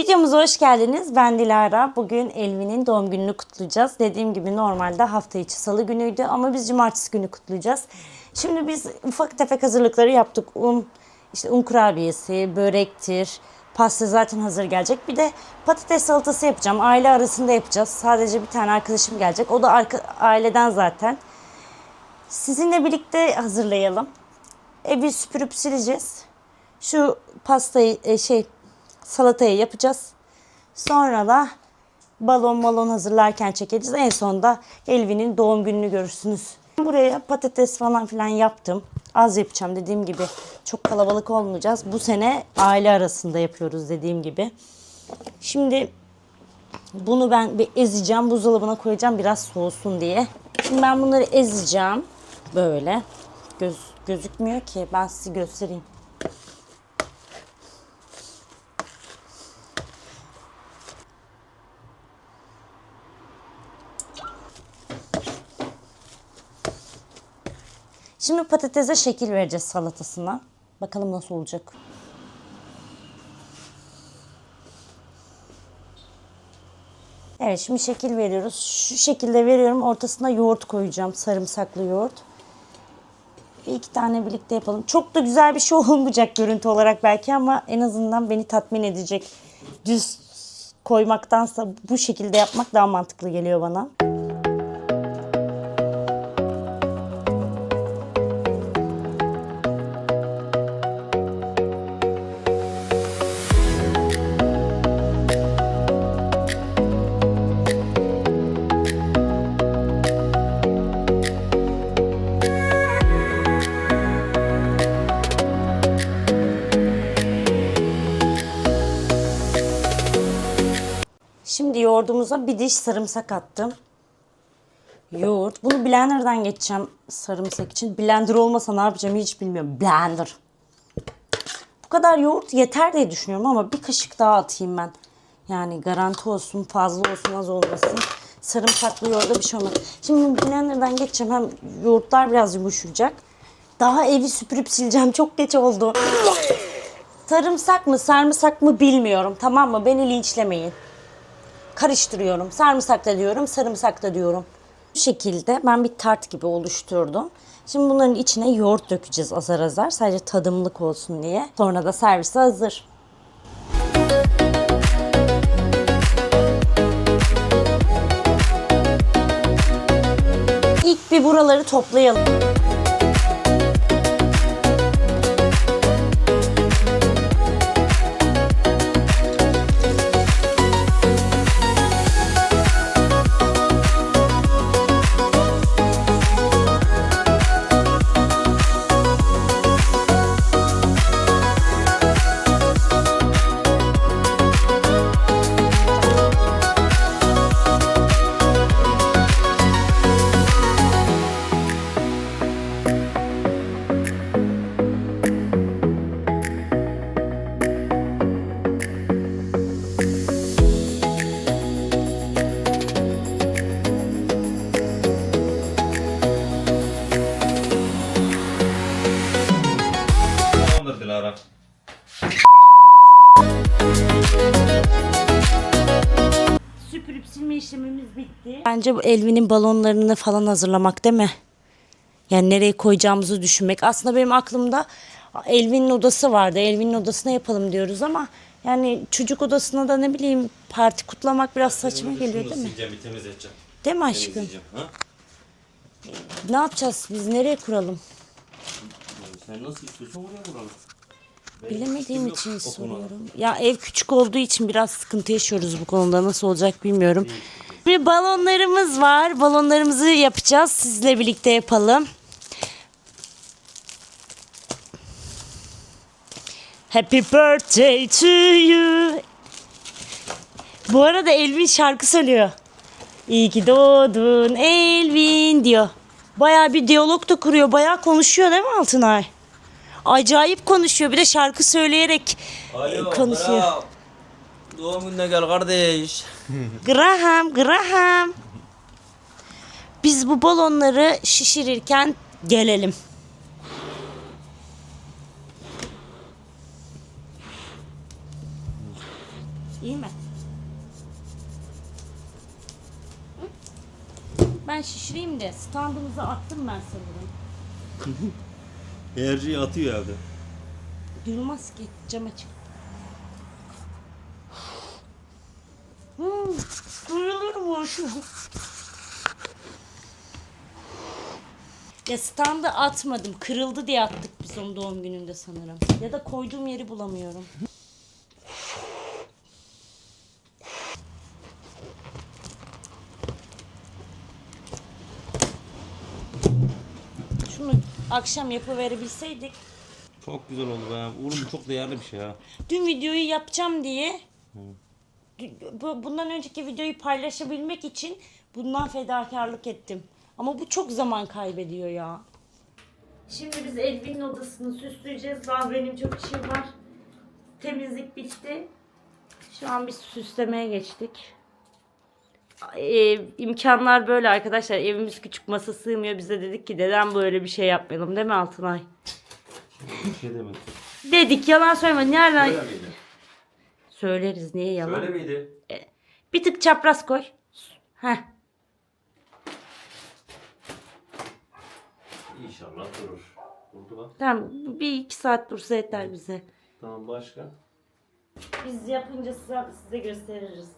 Videomuza hoş geldiniz. Ben Dilara. Bugün Elvin'in doğum gününü kutlayacağız. Dediğim gibi normalde hafta içi salı günüydü ama biz cumartesi günü kutlayacağız. Şimdi biz ufak tefek hazırlıkları yaptık. Un, işte un kurabiyesi, börektir, pasta zaten hazır gelecek. Bir de patates salatası yapacağım. Aile arasında yapacağız. Sadece bir tane arkadaşım gelecek. O da arka, aileden zaten. Sizinle birlikte hazırlayalım. Evi süpürüp sileceğiz. Şu pastayı e, şey salatayı yapacağız. Sonra da balon balon hazırlarken çekeceğiz. En sonunda Elvin'in doğum gününü görürsünüz. Buraya patates falan filan yaptım. Az yapacağım dediğim gibi. Çok kalabalık olmayacağız. Bu sene aile arasında yapıyoruz dediğim gibi. Şimdi bunu ben bir ezeceğim. Buzdolabına koyacağım biraz soğusun diye. Şimdi ben bunları ezeceğim. Böyle. Göz, gözükmüyor ki. Ben size göstereyim. Şimdi patatese şekil vereceğiz salatasına. Bakalım nasıl olacak. Evet şimdi şekil veriyoruz. Şu şekilde veriyorum. Ortasına yoğurt koyacağım. Sarımsaklı yoğurt. Bir iki tane birlikte yapalım. Çok da güzel bir şey olmayacak görüntü olarak belki ama en azından beni tatmin edecek. Düz koymaktansa bu şekilde yapmak daha mantıklı geliyor bana. Yoğurdumuza bir diş sarımsak attım. Yoğurt. Bunu blenderdan geçeceğim sarımsak için. Blender olmasa ne yapacağım hiç bilmiyorum. Blender. Bu kadar yoğurt yeter diye düşünüyorum ama bir kaşık daha atayım ben. Yani garanti olsun, fazla olsun, az olmasın. Sarımsaklı yoğurda bir şey olmaz. Şimdi blenderdan geçeceğim. Hem yoğurtlar biraz yumuşayacak. Daha evi süpürüp sileceğim. Çok geç oldu. Sarımsak mı, sarımsak mı bilmiyorum. Tamam mı? Beni linçlemeyin karıştırıyorum. Sarımsak da diyorum, sarımsak da diyorum. Bu şekilde ben bir tart gibi oluşturdum. Şimdi bunların içine yoğurt dökeceğiz azar azar. Sadece tadımlık olsun diye. Sonra da servise hazır. İlk bir buraları toplayalım. Dilara. Süpürüp silme işlemimiz bitti. Bence bu Elvin'in balonlarını falan hazırlamak değil mi? Yani nereye koyacağımızı düşünmek. Aslında benim aklımda Elvin'in odası vardı. Elvin'in odasına yapalım diyoruz ama yani çocuk odasına da ne bileyim parti kutlamak biraz saçma geliyor değil mi? sileceğim, bir temizleteceğim. Değil mi aşkım? Temizleyeceğim. Ha? Ne yapacağız biz? Nereye kuralım? Sen nasıl istiyorsan oraya vuralım. Bilemediğim için soruyorum. Ya ev küçük olduğu için biraz sıkıntı yaşıyoruz bu konuda. Nasıl olacak bilmiyorum. Bir balonlarımız var. Balonlarımızı yapacağız. Sizle birlikte yapalım. Happy birthday to you. Bu arada Elvin şarkı söylüyor. İyi ki doğdun Elvin diyor. Baya bir diyalog da kuruyor. Baya konuşuyor değil mi Altınay? Acayip konuşuyor. Bir de şarkı söyleyerek e, konuşuyor. Bravo. Doğum gününe gel kardeş. Graham, Graham. Biz bu balonları şişirirken gelelim. İn mi? Ben şişireyim de standımıza attım ben sanırım. Enerjiyi atıyor evde. Durmaz ki cam açık. Duyulur mu şu? Ya standı atmadım. Kırıldı diye attık biz onu doğum gününde sanırım. Ya da koyduğum yeri bulamıyorum. Akşam yapıverebilseydik. Çok güzel oldu be. Bu çok değerli bir şey ha. Dün videoyu yapacağım diye bundan önceki videoyu paylaşabilmek için bundan fedakarlık ettim. Ama bu çok zaman kaybediyor ya. Şimdi biz Elvin'in odasını süsleyeceğiz. Daha benim çok işim var. Temizlik bitti. Şu an biz süslemeye geçtik. Ee, imkanlar böyle arkadaşlar. Evimiz küçük masa sığmıyor. Biz de dedik ki neden böyle bir şey yapmayalım değil mi Altınay? Bir şey demedim. Dedik yalan söyleme. Nereden? Miydi? Söyleriz niye yalan? Öyle miydi? Bir tık çapraz koy. Heh. İnşallah durur. Durdu bak. Tamam bir iki saat dursa yeter bize. Tamam başka? Biz yapınca size, size gösteririz.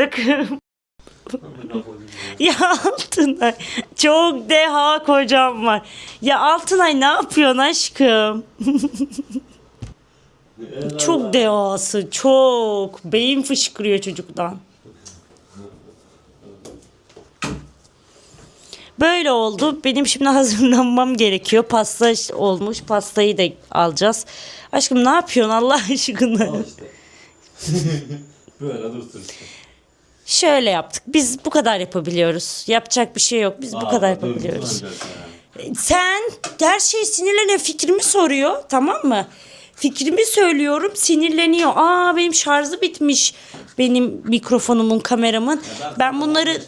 Yaptık. ya Altınay çok deha kocam var. Ya Altınay ne yapıyorsun aşkım? çok dehası çok. Beyin fışkırıyor çocuktan. Böyle oldu. Benim şimdi hazırlanmam gerekiyor. Pasta olmuş. Pastayı da alacağız. Aşkım ne yapıyorsun Allah aşkına? Böyle dursun işte. Şöyle yaptık. Biz bu kadar yapabiliyoruz. Yapacak bir şey yok. Biz bu kadar yapabiliyoruz. Sen her şey sinirlene fikrimi soruyor tamam mı? Fikrimi söylüyorum sinirleniyor. Aa benim şarjı bitmiş. Benim mikrofonumun kameramın. Ben bunları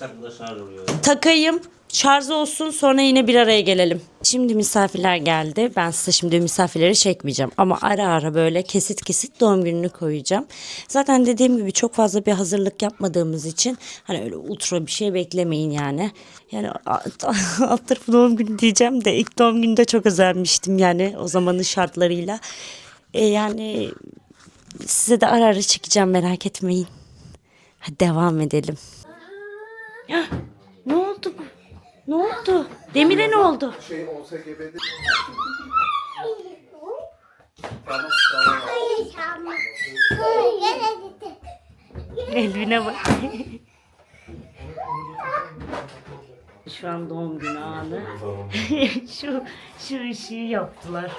takayım. Şarj olsun sonra yine bir araya gelelim. Şimdi misafirler geldi. Ben size şimdi misafirleri çekmeyeceğim. Ama ara ara böyle kesit kesit doğum gününü koyacağım. Zaten dediğim gibi çok fazla bir hazırlık yapmadığımız için hani öyle ultra bir şey beklemeyin yani. Yani alt, tarafı doğum günü diyeceğim de ilk doğum gününde çok özenmiştim yani o zamanın şartlarıyla. E yani size de ara ara çekeceğim merak etmeyin. Hadi devam edelim. Ne oldu? Demir'e ne oldu? şey olsa gebede Elvine bak. Şu an doğum günü anı. şu şu ışığı yaptılar.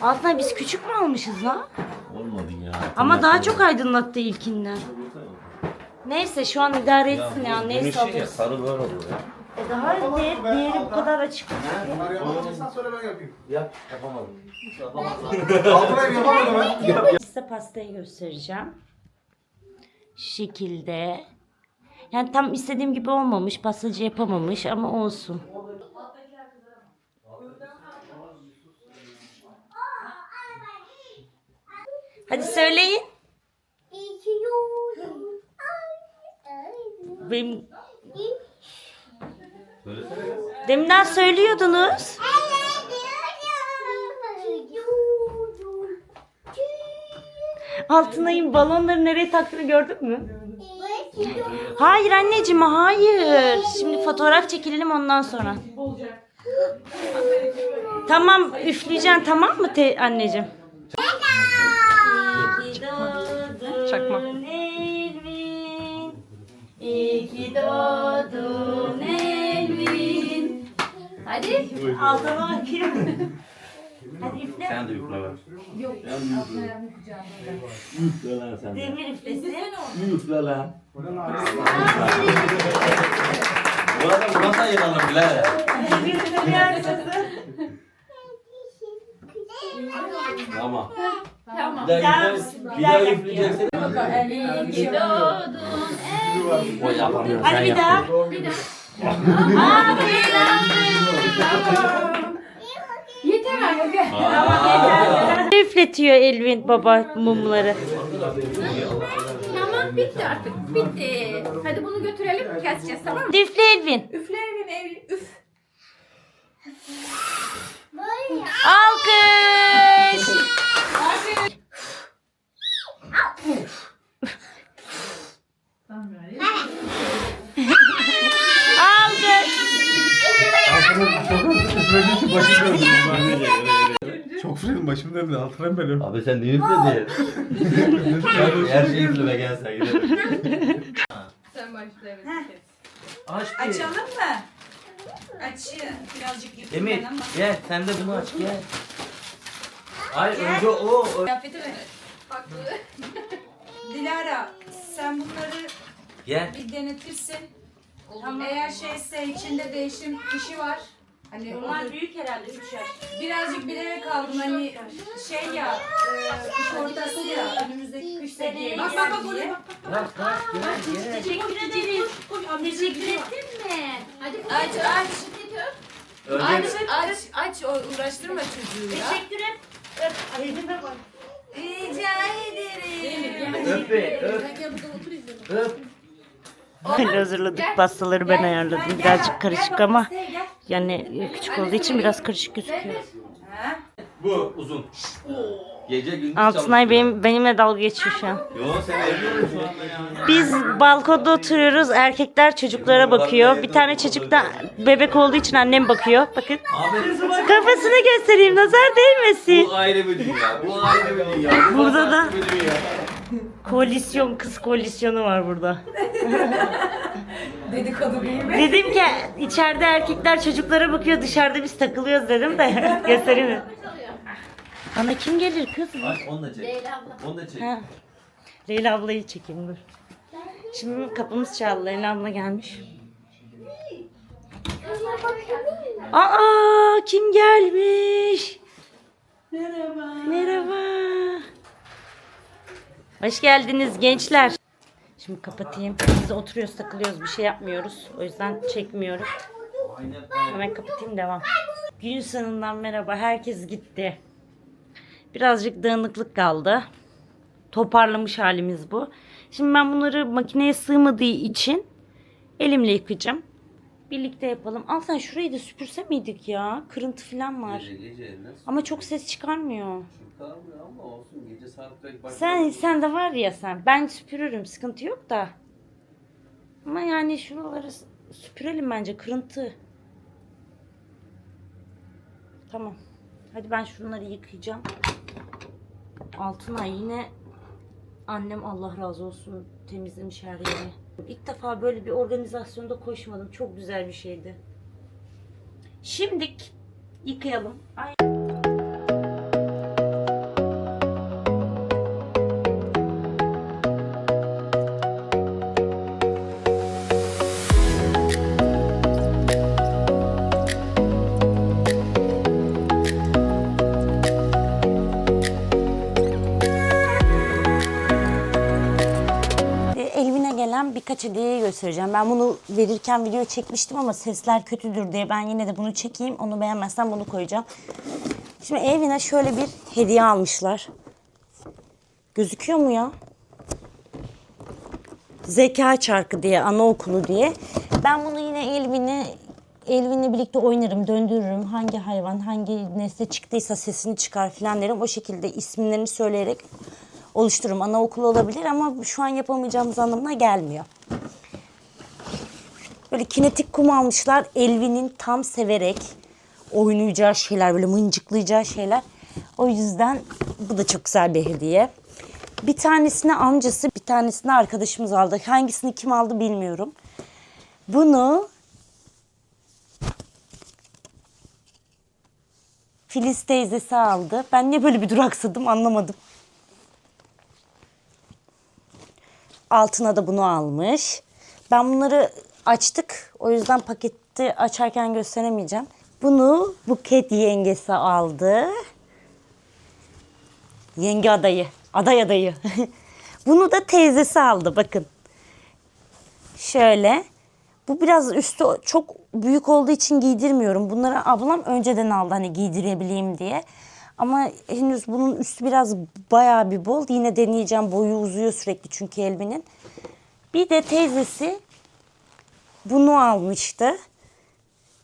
Altına biz küçük mü almışız lan? Olmadı ya. Ama daha çok aydınlattı ilkinden. Neyse şu an idare etsin ya. Neyse şey ya sarı böyle ya. E daha diğer, diğeri bu kadar açık. bunları yapamadıysan söyle ben yapayım. Yap yapamadım. Altına yapamadım ben. Size pastayı göstereceğim. Şu şekilde. Yani tam istediğim gibi olmamış. Pastacı yapamamış ama olsun. Hadi söyleyin. Benim deminden söylüyordunuz. Altınay'ın balonları nereye taktığını gördün mü? Hayır anneciğim hayır. Şimdi fotoğraf çekilelim ondan sonra. Tamam üfleyeceksin tamam mı te anneciğim? Çakma. İyi ki doğdun. Hadi altına bakayım. Hadi üfle. Sen de üfle ver. Yok. Altına kucağına. Üfle lan sen de. Demir üflesi. Üfle lan. Bu ne lan? Bu arada burası ayıralım bile. Tamam. Tamam. Bir daha bir daha üfleyeceksin. İyi ki doğdun. O yapamıyor. Hadi bir daha. Bir daha. Yeter artık. Üfletiyor Elvin baba mumları. Tamam bitti artık. Bitti. Hadi bunu götürelim keseceğiz tamam mı? Üfle Elvin. Üfle evin üf. Alkış. Alkış. Çok fırladım başım döndü. Altına benim. Abi sen niye üfledin? Her şeyi üfleme gel sen gidelim. Sen başla evet. kes. Aç bir. Açalım mı? Açın. Birazcık Emir ama. gel sen de bunu aç gel. Hayır önce o. o- Kıyafeti ver. Haklı. Dilara sen bunları Gel. bir denetirsin. Tamam. Eğer şeyse içinde değişim kişi var. Hani orada büyük herhalde 3 yaş. birazcık bilerek aldım hani şey ya e, kış ortası ya önümüzdeki kış seneye Bak, bak bak, bak, diye. Bak bak gel gel. Teşekkür ederiz. Teşekkür ettin mi? Hadi Aç aç. Aç aç aç o uğraştırma çocuğu ya. Teşekkür et. Öp. Rica ederim. öp be öp. Öp. Böyle hazırladık pastaları ben ayarladım. Birazcık karışık ama yani küçük olduğu için biraz karışık gözüküyor. Bu uzun. Gece gündüz Altınay benim benimle dalga geçiyor şu an. Yo sen evliyorsun şu anda ya. Biz balkonda oturuyoruz. Erkekler çocuklara bakıyor. Bir tane çocuk da bebek olduğu için annem bakıyor. Bakın. Kafasını göstereyim. Nazar değmesin. bu ayrı bir dünya. Bu ayrı bir dünya. Bu Burada da- farklı bir dünya. Koalisyon, kız koalisyonu var burada. Dedikodu gibi. Dedim ki içeride erkekler çocuklara bakıyor dışarıda biz takılıyoruz dedim de göstereyim mi? Bana kim gelir kız? Aç onu da çek. Leyla abla. Onu da çek. Ha. Leyla ablayı çekeyim dur. Şimdi kapımız çaldı. Leyla abla gelmiş. Aa kim gelmiş? Merhaba. Merhaba. Hoş geldiniz gençler. Şimdi kapatayım. Biz oturuyoruz takılıyoruz bir şey yapmıyoruz. O yüzden çekmiyorum. Hemen kapatayım devam. Gün sonundan merhaba. Herkes gitti. Birazcık dağınıklık kaldı. Toparlamış halimiz bu. Şimdi ben bunları makineye sığmadığı için elimle yıkayacağım. Birlikte yapalım. Al sen şurayı da süpürse miydik ya? Kırıntı falan var. Gece gece nasıl Ama çok ses çıkarmıyor. çıkarmıyor ama olsun gece saat kaç bak. Sen sen de var ya sen. Ben süpürürüm. Sıkıntı yok da. Ama yani şuraları süpürelim bence. Kırıntı. Tamam. Hadi ben şunları yıkayacağım. Altına yine annem Allah razı olsun temizlemiş her yeri. İlk defa böyle bir organizasyonda koşmadım. Çok güzel bir şeydi. Şimdik yıkayalım. Ay. Hediyeyi göstereceğim. Ben bunu verirken video çekmiştim ama sesler kötüdür diye ben yine de bunu çekeyim. Onu beğenmezsen bunu koyacağım. Şimdi Elvin'e şöyle bir hediye almışlar. Gözüküyor mu ya? Zeka çarkı diye, anaokulu diye. Ben bunu yine Elvin'e Elvin'le birlikte oynarım, döndürürüm. Hangi hayvan, hangi nesne çıktıysa sesini çıkar falan derim. O şekilde isimlerini söyleyerek oluştururum. Anaokulu olabilir ama şu an yapamayacağımız anlamına gelmiyor. Böyle kinetik kum almışlar. Elvin'in tam severek oynayacağı şeyler, böyle mıncıklayacağı şeyler. O yüzden bu da çok güzel bir hediye. Bir tanesini amcası, bir tanesini arkadaşımız aldı. Hangisini kim aldı bilmiyorum. Bunu Filiz teyzesi aldı. Ben niye böyle bir duraksadım anlamadım. Altına da bunu almış. Ben bunları açtık. O yüzden paketi açarken gösteremeyeceğim. Bunu Buket yengesi aldı. Yenge adayı. Aday adayı. bunu da teyzesi aldı bakın. Şöyle. Bu biraz üstü çok büyük olduğu için giydirmiyorum. Bunları ablam önceden aldı hani giydirebileyim diye. Ama henüz bunun üstü biraz bayağı bir bol. Yine deneyeceğim. Boyu uzuyor sürekli çünkü Elvin'in. Bir de teyzesi bunu almıştı.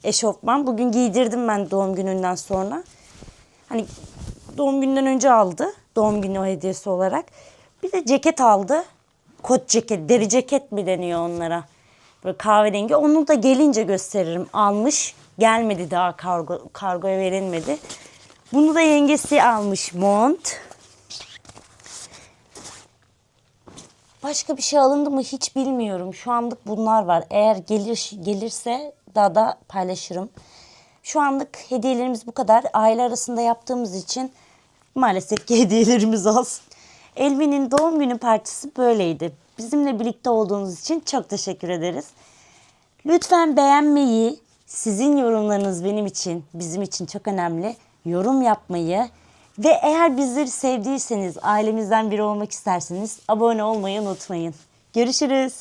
Eşofman. Bugün giydirdim ben doğum gününden sonra. Hani doğum gününden önce aldı. Doğum günü hediyesi olarak. Bir de ceket aldı. Kot ceket, deri ceket mi deniyor onlara? Böyle kahverengi. Onu da gelince gösteririm. Almış. Gelmedi daha kargo, kargoya verilmedi. Bunu da yengesi almış mont. Başka bir şey alındı mı hiç bilmiyorum. Şu anlık bunlar var. Eğer gelir gelirse daha da paylaşırım. Şu anlık hediyelerimiz bu kadar. Aile arasında yaptığımız için maalesef ki hediyelerimiz az. Elvin'in doğum günü partisi böyleydi. Bizimle birlikte olduğunuz için çok teşekkür ederiz. Lütfen beğenmeyi, sizin yorumlarınız benim için, bizim için çok önemli. Yorum yapmayı ve eğer bizleri sevdiyseniz, ailemizden biri olmak isterseniz abone olmayı unutmayın. Görüşürüz.